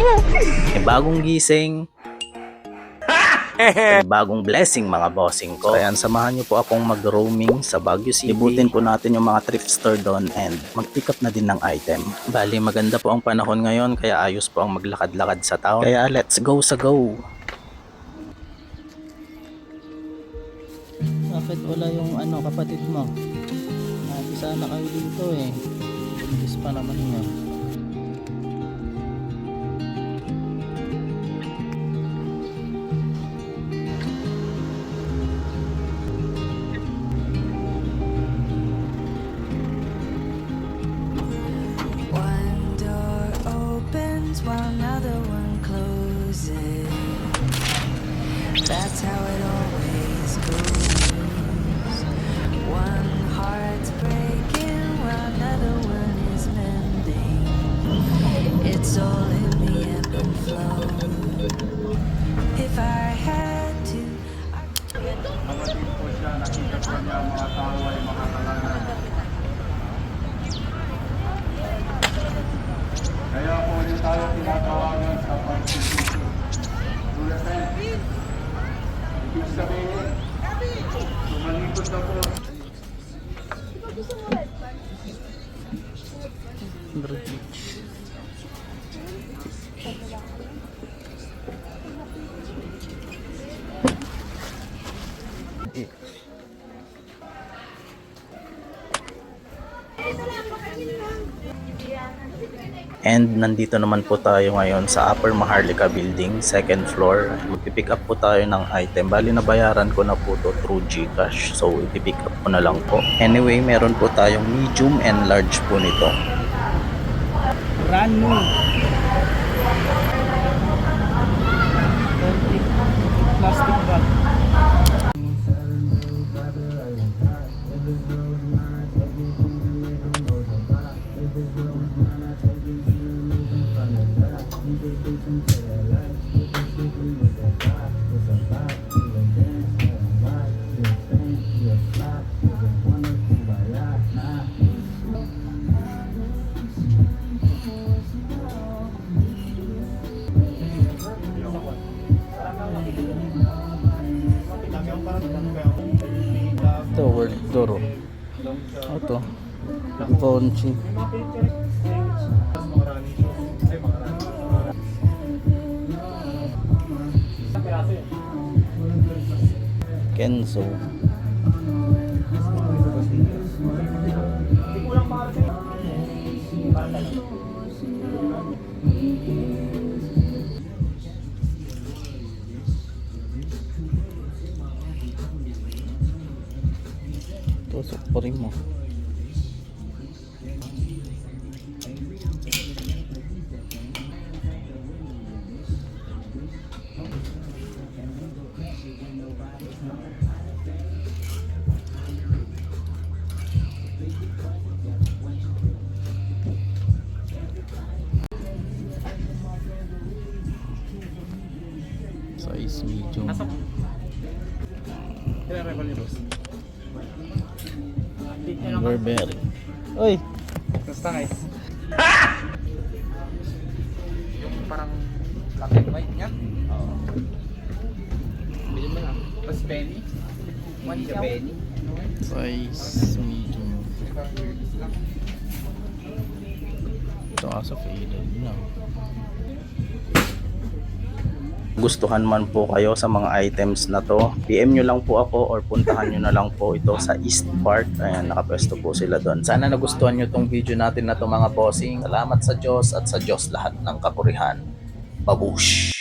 May bagong gising. May bagong blessing mga bossing ko. Kaya samahan niyo po akong mag-roaming sa Baguio City. Ibutin po natin yung mga thrift store doon and mag-pick up na din ng item. Bali maganda po ang panahon ngayon kaya ayos po ang maglakad-lakad sa town. Kaya let's go sa go! Bakit wala yung ano kapatid mo? Nabi sana kayo dito eh. Bilis pa naman yun. Opens while another one closes. That's how it always goes. Brutitos. Thank you. And nandito naman po tayo ngayon sa Upper Maharlika Building, second floor. Magpipick up po tayo ng item. Bali nabayaran ko na po to through Gcash. So ipipick up ko na lang po. Anyway, meron po tayong medium and large po nito. Brand new. Ito, World Toro. Ito. Conchi. Kenzo. Tusok pa rin mo. Size medium. Burberry. Uy! Basta guys. yung parang black and white niya. Oo. Bili mo lang. Tapos penny. One siya penny. Size medium. Ito kaso faded na. Gustuhan man po kayo sa mga items na to, PM nyo lang po ako or puntahan nyo na lang po ito sa East Park. Ayan, nakapwesto po sila doon. Sana nagustuhan nyo tong video natin na to mga bossing. Salamat sa Diyos at sa Diyos lahat ng kapurihan. Babush!